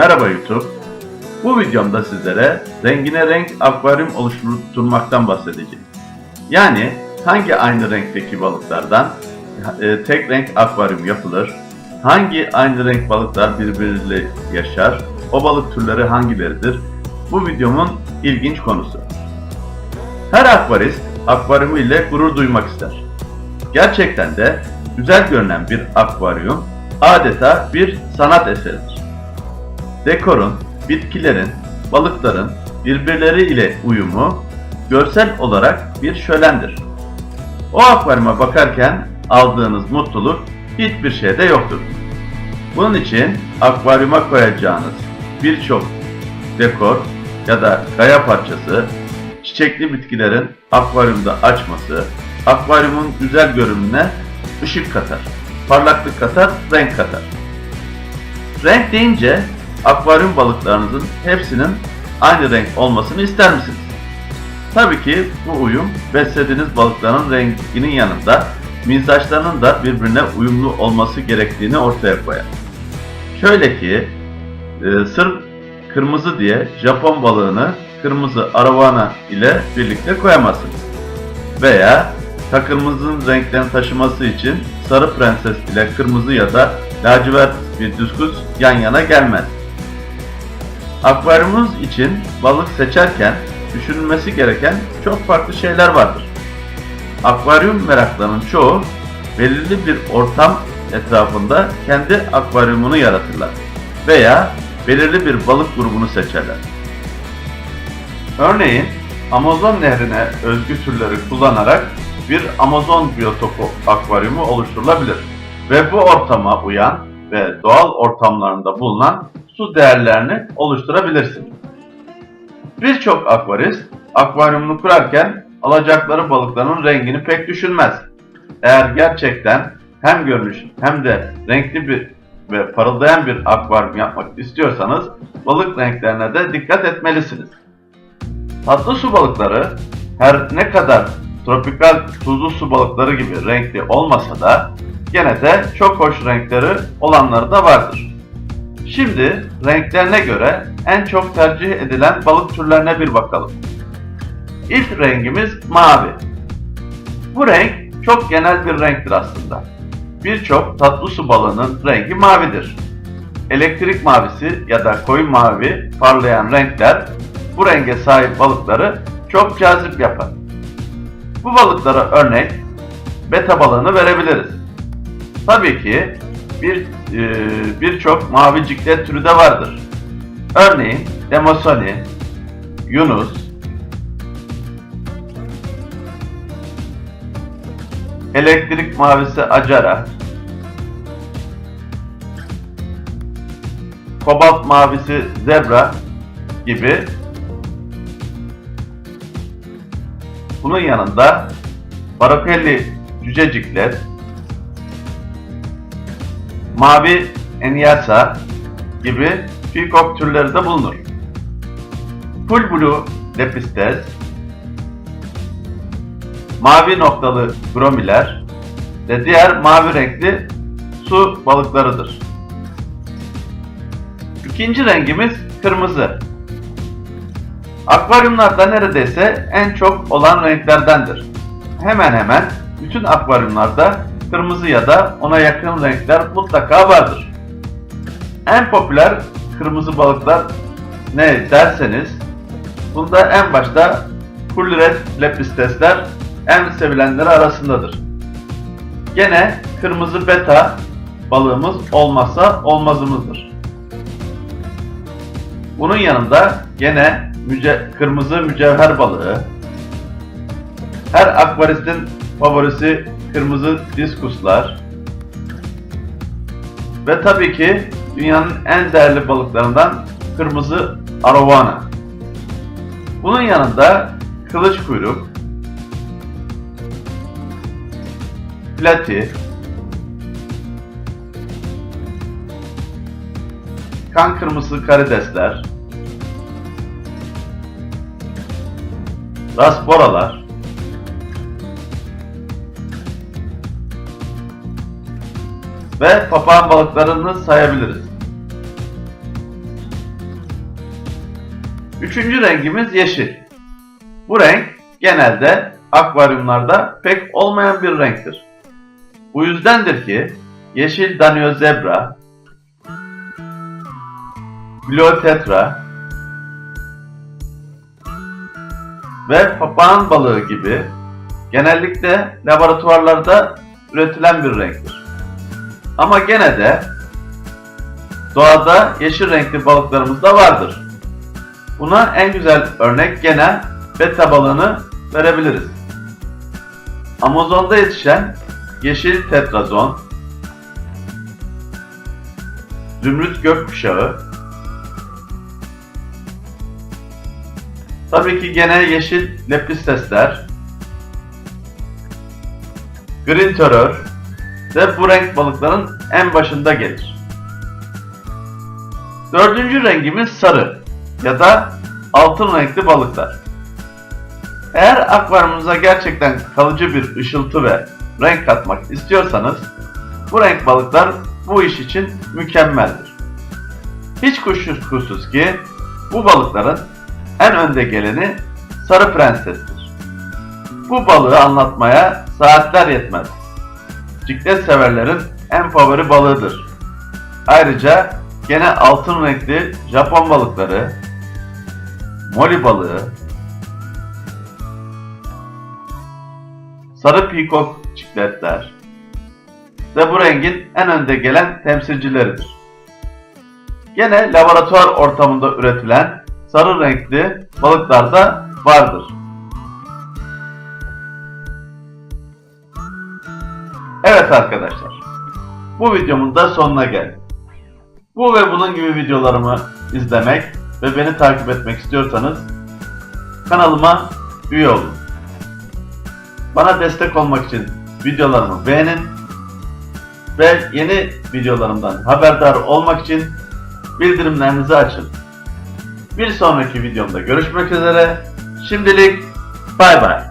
Merhaba YouTube. Bu videomda sizlere rengine renk akvaryum oluşturmaktan bahsedeceğim. Yani hangi aynı renkteki balıklardan e, tek renk akvaryum yapılır, hangi aynı renk balıklar birbiriyle yaşar, o balık türleri hangileridir? Bu videomun ilginç konusu. Her akvarist akvaryumu ile gurur duymak ister. Gerçekten de güzel görünen bir akvaryum adeta bir sanat eseridir. Dekorun, bitkilerin, balıkların birbirleri ile uyumu görsel olarak bir şölendir. O akvaryuma bakarken aldığınız mutluluk hiçbir şeyde yoktur. Bunun için akvaryuma koyacağınız birçok dekor ya da kaya parçası, çiçekli bitkilerin akvaryumda açması, akvaryumun güzel görünümüne ışık katar, parlaklık katar, renk katar. Renk deyince akvaryum balıklarınızın hepsinin aynı renk olmasını ister misiniz? Tabii ki bu uyum beslediğiniz balıkların renginin yanında mizaçlarının da birbirine uyumlu olması gerektiğini ortaya koyar. Şöyle ki e, sırf kırmızı diye Japon balığını kırmızı aravana ile birlikte koyamazsınız. Veya takımımızın renklerini taşıması için sarı prenses ile kırmızı ya da lacivert bir düzgüz yan yana gelmez. Akvaryumunuz için balık seçerken düşünülmesi gereken çok farklı şeyler vardır. Akvaryum meraklarının çoğu belirli bir ortam etrafında kendi akvaryumunu yaratırlar veya belirli bir balık grubunu seçerler. Örneğin Amazon nehrine özgü türleri kullanarak bir Amazon biyotopu akvaryumu oluşturulabilir ve bu ortama uyan ve doğal ortamlarında bulunan su değerlerini oluşturabilirsiniz. Birçok akvarist akvaryumunu kurarken alacakları balıkların rengini pek düşünmez. Eğer gerçekten hem görünüş hem de renkli bir ve parıldayan bir akvaryum yapmak istiyorsanız balık renklerine de dikkat etmelisiniz. Tatlı su balıkları her ne kadar tropikal tuzlu su balıkları gibi renkli olmasa da gene de çok hoş renkleri olanları da vardır. Şimdi renklerine göre en çok tercih edilen balık türlerine bir bakalım. İlk rengimiz mavi. Bu renk çok genel bir renktir aslında. Birçok tatlı su balığının rengi mavidir. Elektrik mavisi ya da koyu mavi parlayan renkler bu renge sahip balıkları çok cazip yapar. Bu balıklara örnek beta balığını verebiliriz. Tabii ki bir e, birçok mavi ciklet türü de vardır. Örneğin Demosoni, Yunus, elektrik mavisi acara, kobalt mavisi zebra gibi bunun yanında Barokelli cücecikler, mavi enyasa gibi peacock türleri de bulunur. Full blue lepistes, mavi noktalı gromiler ve diğer mavi renkli su balıklarıdır. İkinci rengimiz kırmızı. Akvaryumlarda neredeyse en çok olan renklerdendir. Hemen hemen bütün akvaryumlarda kırmızı ya da ona yakın renkler mutlaka vardır. En popüler kırmızı balıklar ne derseniz bunda en başta Full Red Lepistesler en sevilenleri arasındadır. Gene kırmızı beta balığımız olmazsa olmazımızdır. Bunun yanında gene müce kırmızı mücevher balığı, her akvaristin favorisi kırmızı diskuslar ve tabii ki dünyanın en değerli balıklarından kırmızı arowana. Bunun yanında kılıç kuyruk, plati, kan kırmızı karidesler, rasboralar, ve papağan balıklarını sayabiliriz. Üçüncü rengimiz yeşil. Bu renk genelde akvaryumlarda pek olmayan bir renktir. Bu yüzdendir ki yeşil Daniozebra, Gliotetra ve papağan balığı gibi genellikle laboratuvarlarda üretilen bir renktir. Ama gene de doğada yeşil renkli balıklarımız da vardır. Buna en güzel örnek gene beta balığını verebiliriz. Amazon'da yetişen yeşil tetrazon, zümrüt gökkuşağı, tabii ki gene yeşil lepistesler, green terror ve bu renk balıkların en başında gelir. Dördüncü rengimiz sarı ya da altın renkli balıklar. Eğer akvaryumunuza gerçekten kalıcı bir ışıltı ve renk katmak istiyorsanız bu renk balıklar bu iş için mükemmeldir. Hiç kuşkusuz ki bu balıkların en önde geleni sarı prensestir. Bu balığı anlatmaya saatler yetmez. Ciklet severlerin en favori balığıdır. Ayrıca gene altın renkli Japon balıkları, moli balığı, sarı pikok çikletler ve bu rengin en önde gelen temsilcileridir. Gene laboratuvar ortamında üretilen sarı renkli balıklar da vardır. Evet arkadaşlar, bu videomun da sonuna geldik. Bu ve bunun gibi videolarımı izlemek ve beni takip etmek istiyorsanız kanalıma üye olun. Bana destek olmak için videolarımı beğenin ve yeni videolarımdan haberdar olmak için bildirimlerinizi açın. Bir sonraki videomda görüşmek üzere. Şimdilik bay bay.